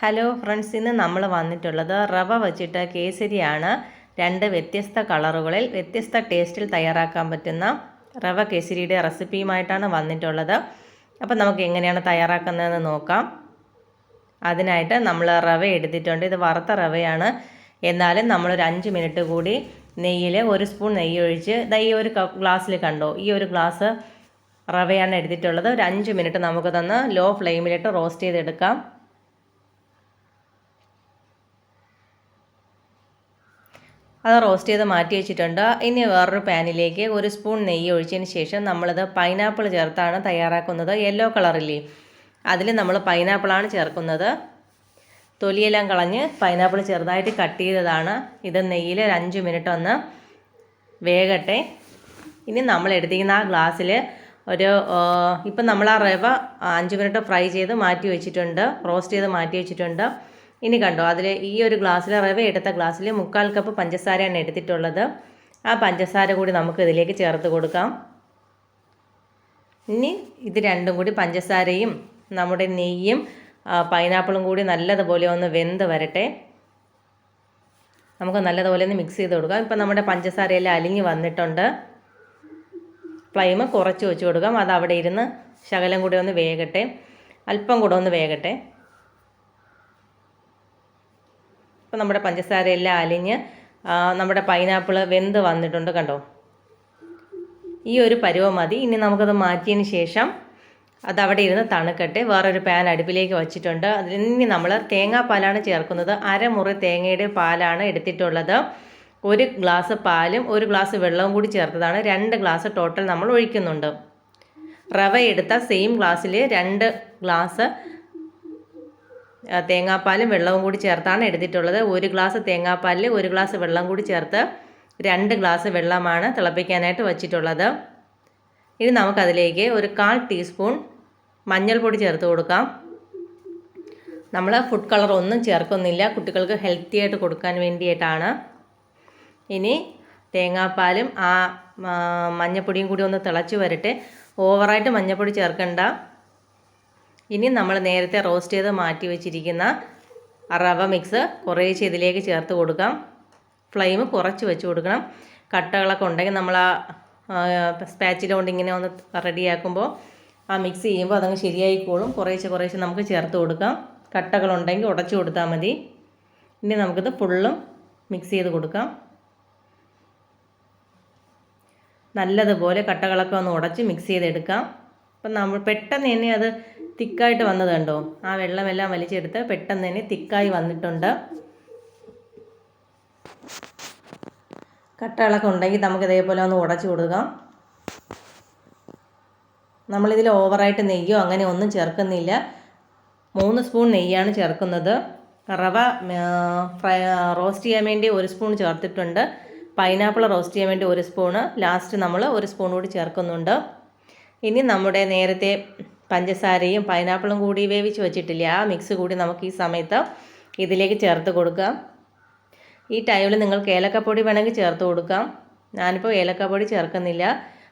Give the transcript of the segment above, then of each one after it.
Hello friends ഇന്ന് നമ്മൾ വന്നിട്ടുള്ളത് റവ വച്ചിട്ട് കേസരിയാണ്. രണ്ട് വ്യത്യസ്ത കളറുകളിൽ വ്യത്യസ്ത ടേസ്റ്റിൽ തയ്യാറാക്കാൻ പറ്റുന്ന റവ കേസരിയുടെ റെസിപ്പിയുമായിട്ടാണ് വന്നിട്ടുള്ളത്. അപ്പോൾ നമുക്ക് എങ്ങനെയാണ് തയ്യാറാക്കുന്നതെന്ന് നോക്കാം. അതിനായിട്ട് നമ്മൾ റവ എടുത്തിട്ടുണ്ട്. ഇത് വറുത്ത റവയാണ്. എന്നാലും നമ്മളൊരു അഞ്ച് മിനിറ്റ് കൂടി നെയ്യിൽ ഒരു സ്പൂൺ നെയ്യ് ഒഴിച്ച് ഇതാ ഈ ഒരു ഗ്ലാസ്സിൽ കണ്ടോ? ഈ ഒരു ഗ്ലാസ് റവയാണ് എടുത്തിട്ടുള്ളത്. ഒരു അഞ്ച് മിനിറ്റ് നമുക്ക് തന്ന് ലോ ഫ്ലെയിമിലിട്ട് റോസ്റ്റ് ചെയ്തെടുക്കാം. അത് റോസ്റ്റ് ചെയ്ത് മാറ്റി വെച്ചിട്ടുണ്ട്. ഇനി വേറൊരു പാനിലേക്ക് ഒരു സ്പൂൺ നെയ്യ് ഒഴിച്ചതിന് ശേഷം നമ്മളത് പൈനാപ്പിൾ ചേർത്താണ് തയ്യാറാക്കുന്നത്. യെല്ലോ കളറില്ലേ അതിൽ നമ്മൾ പൈനാപ്പിളാണ് ചേർക്കുന്നത്. തൊലിയെല്ലാം കളഞ്ഞ് പൈനാപ്പിൾ ചെറുതായിട്ട് കട്ട് ചെയ്തതാണ്. ഇത് നെയ്യിൽ ഒരു അഞ്ച് മിനിറ്റ് ഒന്ന് വേകട്ടെ. ഇനി നമ്മൾ എടുത്തിരിക്കുന്ന ആ ഗ്ലാസ്സിൽ ഒരു ഇപ്പം നമ്മൾ ആ റവ അഞ്ച് മിനിറ്റ് ഫ്രൈ ചെയ്ത് മാറ്റി വെച്ചിട്ടുണ്ട്. റോസ്റ്റ് ചെയ്ത് മാറ്റി വെച്ചിട്ടുണ്ട്. ഇനി കണ്ടോ അതിൽ ഈ ഒരു ഗ്ലാസ്സിൽ റവ എടുത്ത ഗ്ലാസ്സിൽ മുക്കാൽ കപ്പ് പഞ്ചസാരയാണ് എടുത്തിട്ടുള്ളത്. ആ പഞ്ചസാര കൂടി നമുക്ക് ഇതിലേക്ക് ചേർത്ത് കൊടുക്കാം. ഇനി ഇത് രണ്ടും കൂടി പഞ്ചസാരയും നമ്മുടെ നെയ്യും പൈനാപ്പിളും കൂടി നല്ലതുപോലെ ഒന്ന് വെന്ത് വരട്ടെ. നമുക്ക് നല്ലതുപോലെ ഒന്ന് മിക്സ് ചെയ്ത് കൊടുക്കാം. ഇപ്പം നമ്മുടെ പഞ്ചസാരയെല്ലാം അലിഞ്ഞ് വന്നിട്ടുണ്ട്. ഫ്ലെയിം കുറച്ച് വെച്ച് കൊടുക്കാം. അത് അവിടെ ഇരുന്ന് ശകലം കൂടി ഒന്ന് വേകട്ടെ. അല്പം കൂടെ ഒന്ന് വേകട്ടെ. ഇപ്പം നമ്മുടെ പഞ്ചസാരയെല്ലാം അലിഞ്ഞ് നമ്മുടെ പൈനാപ്പിൾ വെന്ത് വന്നിട്ടുണ്ട് കണ്ടോ? ഈ ഒരു പരുവം മതി. ഇനി നമുക്കത് മാറ്റിയതിന് ശേഷം അത് അവിടെ ഇരുന്ന് തണുക്കട്ടെ. വേറൊരു പാൻ അടുപ്പിലേക്ക് വച്ചിട്ടുണ്ട്. അതിനി നമ്മൾ തേങ്ങാപ്പാലാണ് ചേർക്കുന്നത്. അരമുറി തേങ്ങയുടെ പാലാണ് എടുത്തിട്ടുള്ളത്. ഒരു ഗ്ലാസ് പാലും ഒരു ഗ്ലാസ് വെള്ളവും കൂടി ചേർത്തതാണ്. രണ്ട് ഗ്ലാസ് ടോട്ടൽ നമ്മൾ ഒഴിക്കുന്നുണ്ട്. റവ എടുത്ത സെയിം ഗ്ലാസ്സിൽ രണ്ട് ഗ്ലാസ് തേങ്ങാപ്പാലും വെള്ളവും കൂടി ചേർത്താണ് എടുത്തിട്ടുള്ളത്. ഒരു ഗ്ലാസ് തേങ്ങാപ്പാലിൽ ഒരു ഗ്ലാസ് വെള്ളം കൂടി ചേർത്ത് രണ്ട് ഗ്ലാസ് വെള്ളമാണ് തിളപ്പിക്കാനായിട്ട് വച്ചിട്ടുള്ളത്. ഇനി നമുക്കതിലേക്ക് ഒരു കാൽ ടീസ്പൂൺ മഞ്ഞൾപ്പൊടി ചേർത്ത് കൊടുക്കാം. നമ്മൾ ഫുഡ് കളർ ഒന്നും ചേർക്കുന്നില്ല. കുട്ടികൾക്ക് ഹെൽത്തി ആയിട്ട് കൊടുക്കാൻ വേണ്ടിയിട്ടാണ്. ഇനി തേങ്ങാപ്പാലും ആ മഞ്ഞപ്പൊടിയും കൂടി ഒന്ന് തിളച്ച് വരട്ടെ. ഓവറായിട്ട് മഞ്ഞപ്പൊടി ചേർക്കണ്ട. ഇനി നമ്മൾ നേരത്തെ റോസ്റ്റ് ചെയ്ത് മാറ്റി വെച്ചിരിക്കുന്ന റവ മിക്സ് കുറേശ്ശെ ഇതിലേക്ക് ചേർത്ത് കൊടുക്കാം. ഫ്ലെയിം കുറച്ച് വെച്ച് കൊടുക്കണം. കട്ടകളൊക്കെ ഉണ്ടെങ്കിൽ നമ്മൾ ആ സ്പാച്ചിലോണ്ട് ഇങ്ങനെ ഒന്ന് റെഡിയാക്കുമ്പോൾ ആ മിക്സ് ചെയ്യുമ്പോൾ അതങ്ങ് ശരിയായിക്കോളും. കുറേശ്ശെ കുറേശ്ശെ നമുക്ക് ചേർത്ത് കൊടുക്കാം. കട്ടകളുണ്ടെങ്കിൽ ഉടച്ചു കൊടുത്താൽ മതി. ഇനി നമുക്കിത് ഫുള്ളും മിക്സ് ചെയ്ത് കൊടുക്കാം. നല്ലതുപോലെ കട്ടകളൊക്കെ ഒന്ന് ഉടച്ച് മിക്സ് ചെയ്തെടുക്കാം. അപ്പം നമ്മൾ പെട്ടെന്ന് തന്നെ അത് തിക്കായിട്ട് വന്നത് കണ്ടോ? ആ വെള്ളമെല്ലാം വലിച്ചെടുത്ത് പെട്ടെന്ന് തന്നെ തിക്കായി വന്നിട്ടുണ്ട്. കട്ടകളൊക്കെ ഉണ്ടെങ്കിൽ നമുക്ക് ഇതേപോലെ ഒന്ന് ഉടച്ചു കൊടുക്കാം. നമ്മളിതിൽ ഓവറായിട്ട് നെയ്യോ അങ്ങനെ ഒന്നും ചേർക്കുന്നില്ല. മൂന്ന് സ്പൂൺ നെയ്യാണ് ചേർക്കുന്നത്. റവ റോസ്റ്റ് ചെയ്യാൻ വേണ്ടി ഒരു സ്പൂൺ ചേർത്തിട്ടുണ്ട്. പൈനാപ്പിൾ റോസ്റ്റ് ചെയ്യാൻ വേണ്ടി ഒരു സ്പൂണ്. ലാസ്റ്റ് നമ്മൾ ഒരു സ്പൂൺ കൂടി ചേർക്കുന്നുണ്ട്. ഇനി നമ്മുടെ നേരത്തെ പഞ്ചസാരയും പൈനാപ്പിളും കൂടി വേവിച്ച് വെച്ചിട്ടില്ലേ? ആ മിക്സ് കൂടി നമുക്ക് ഈ സമയത്ത് ഇതിലേക്ക് ചേർത്ത് കൊടുക്കാം. ഈ ടൈമിൽ നിങ്ങൾക്ക് ഏലക്കപ്പൊടി വേണമെങ്കിൽ ചേർത്ത് കൊടുക്കാം. ഞാനിപ്പോൾ ഏലക്കപ്പൊടി ചേർക്കുന്നില്ല.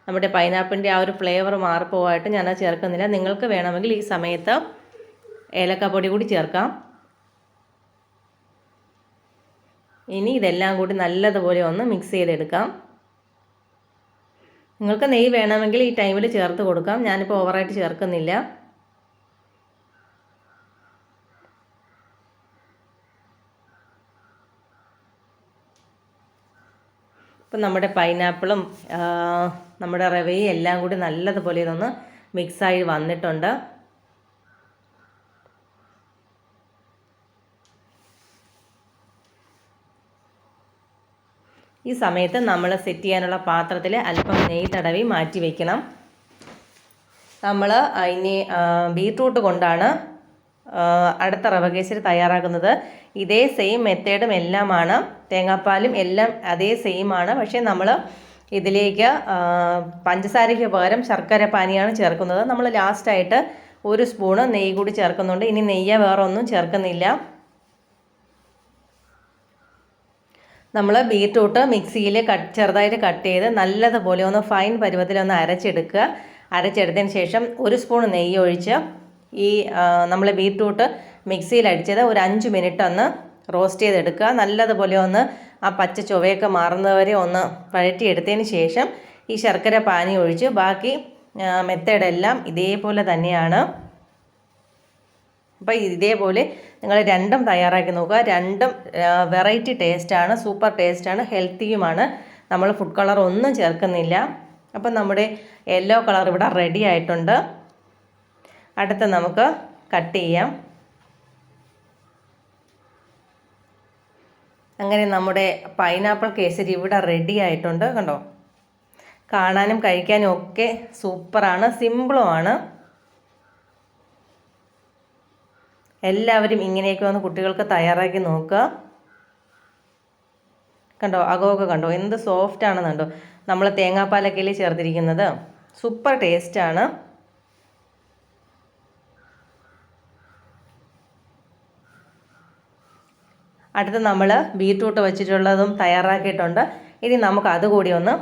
നമ്മുടെ പൈനാപ്പിളിന്റെ ആ ഒരു ഫ്ലേവർ മാറിപ്പോവായിട്ട് ഞാൻ അത് ചേർക്കുന്നില്ല. നിങ്ങൾക്ക് വേണമെങ്കിൽ ഈ സമയത്ത് ഏലക്കപ്പൊടി കൂടി ചേർക്കാം. ഇനി ഇതെല്ലാം കൂടി നല്ലതുപോലെ ഒന്ന് മിക്സ് ചെയ്തെടുക്കാം. നിങ്ങൾക്ക് നെയ്യ് വേണമെങ്കിൽ ഈ ടൈമിൽ ചേർത്ത് കൊടുക്കാം. ഞാനിപ്പോൾ ഓവറായിട്ട് ചേർക്കുന്നില്ല. ഇപ്പം നമ്മുടെ പൈനാപ്പിളും നമ്മുടെ റവയും എല്ലാം കൂടി നല്ലതുപോലെ ഇതൊന്ന് മിക്സായി വന്നിട്ടുണ്ട്. ഈ സമയത്ത് നമ്മൾ സെറ്റ് ചെയ്യാനുള്ള പാത്രത്തിൽ അല്പം നെയ്യ് തടവി മാറ്റി വയ്ക്കണം നമ്മൾ ഇനി ബീട്രൂട്ട് കൊണ്ടാണ് അടുത്ത റവകേശരി തയ്യാറാക്കുന്നത്. ഇതേ സെയിം മെത്തേഡും എല്ലാമാണ്. തേങ്ങാപ്പാലും എല്ലാം അതേ സെയിം ആണ്. പക്ഷേ നമ്മൾ ഇതിലേക്ക് പഞ്ചസാരയ്ക്ക് പകരം ശർക്കര പാനിയാണ് ചേർക്കുന്നത്. നമ്മൾ ലാസ്റ്റായിട്ട് ഒരു സ്പൂണ് നെയ്യ് കൂടി ചേർക്കുന്നുണ്ട്. ഇനി നെയ്യ് വേറെ ഒന്നും ചേർക്കുന്നില്ല. നമ്മൾ ബീറ്റ്റൂട്ട് മിക്സിയിൽ കട്ട് ചെറുതായിട്ട് കട്ട് ചെയ്ത് നല്ലതുപോലെ ഒന്ന് ഫൈൻ പരുവത്തിൽ ഒന്ന് അരച്ചെടുക്കുക. അരച്ചെടുത്തതിന് ശേഷം ഒരു സ്പൂൺ നെയ്യ് ഒഴിച്ച് ഈ നമ്മൾ ബീറ്റ്റൂട്ട് മിക്സിയിൽ അടിച്ചത് ഒരു അഞ്ച് മിനിറ്റ് ഒന്ന് റോസ്റ്റ് ചെയ്തെടുക്കുക. നല്ലതുപോലെ ഒന്ന് ആ പച്ച ചുവയൊക്കെ മാറുന്നവരെ ഒന്ന് വഴറ്റിയെടുത്തതിന് ശേഷം ഈ ശർക്കര പാനി ഒഴിച്ച് ബാക്കി മെത്തേഡെല്ലാം ഇതേപോലെ തന്നെയാണ്. അപ്പോൾ ഇതേപോലെ നിങ്ങൾ രണ്ടും തയ്യാറാക്കി നോക്കുക. രണ്ടും വെറൈറ്റി ടേസ്റ്റാണ് സൂപ്പർ ടേസ്റ്റാണ് ഹെൽത്തിയുമാണ് നമ്മൾ ഫുഡ് കളർ ഒന്നും ചേർക്കുന്നില്ല. അപ്പം നമ്മുടെ യെല്ലോ കളർ ഇവിടെ റെഡി ആയിട്ടുണ്ട്. അടുത്ത നമുക്ക് കട്ട് ചെയ്യാം. അങ്ങനെ നമ്മുടെ പൈനാപ്പിൾ കേസരി ഇവിടെ റെഡി ആയിട്ടുണ്ട്. കണ്ടോ? കാണാനും കഴിക്കാനും ഒക്കെ സൂപ്പറാണ് സിമ്പിളുമാണ് എല്ലാവരും ഇങ്ങനെയൊക്കെ വന്ന് കുട്ടികൾക്ക് തയ്യാറാക്കി നോക്കുക. കണ്ടോ? അകമൊക്കെ കണ്ടോ? എന്ത് സോഫ്റ്റ് ആണെന്ന് കണ്ടോ? നമ്മൾ തേങ്ങാപ്പാലൊക്കെ അല്ലേ ചേർത്തിരിക്കുന്നത് സൂപ്പർ ആണ്. അടുത്ത് നമ്മൾ ബീറ്റ്റൂട്ട് വെച്ചിട്ടുള്ളതും തയ്യാറാക്കിയിട്ടുണ്ട്. ഇനി നമുക്ക് അതുകൂടി ഒന്ന്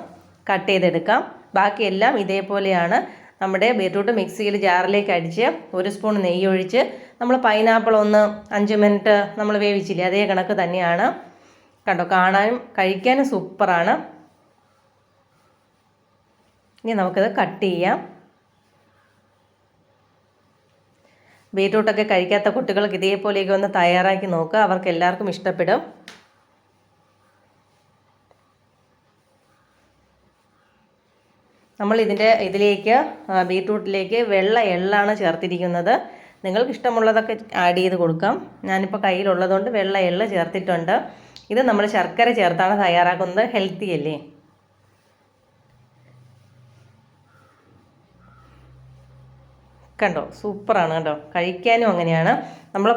കട്ട് ചെയ്തെടുക്കാം. ബാക്കിയെല്ലാം ഇതേപോലെയാണ്. നമ്മുടെ ബീറ്റ്റൂട്ട് മിക്സിയിൽ ജാറിലേക്ക് അടിച്ച് ഒരു സ്പൂൺ നെയ്യ് ഒഴിച്ച് നമ്മൾ പൈനാപ്പിൾ ഒന്ന് അഞ്ച് മിനിറ്റ് നമ്മൾ വേവിച്ചില്ലേ അതേ കണക്ക് തന്നെയാണ്. കണ്ടോ കാണാനും കഴിക്കാനും സൂപ്പറാണ്. ഇനി നമുക്കത് കട്ട് ചെയ്യാം. ബീറ്റ്റൂട്ടൊക്കെ കഴിക്കാത്ത കുട്ടികൾക്ക് ഇതേപോലെയൊക്കെ ഒന്ന് തയ്യാറാക്കി നോക്കുക അവർക്ക് എല്ലാവർക്കും ഇഷ്ടപ്പെടും. നമ്മൾ ഇതിന്റെ ഇതിലേക്ക് ബീട്രൂട്ടിലേക്ക് വെള്ള എള്ളാണ് ചേർത്തിരിക്കുന്നത്. നിങ്ങൾക്ക് ഇഷ്ടമുള്ളതൊക്കെ ആഡ് ചെയ്ത് കൊടുക്കാം. ഞാനിപ്പോൾ കയ്യിലുള്ളതുകൊണ്ട് വെള്ള എള്ള് ചേർത്തിട്ടുണ്ട്. ഇത് നമ്മൾ ശർക്കര ചേർത്താണ് തയ്യാറാക്കുന്നത്. ഹെൽത്തി അല്ലേ? കണ്ടോ? സൂപ്പറാണ് കേട്ടോ കഴിക്കാനും അങ്ങനെയാണ്. നമ്മൾ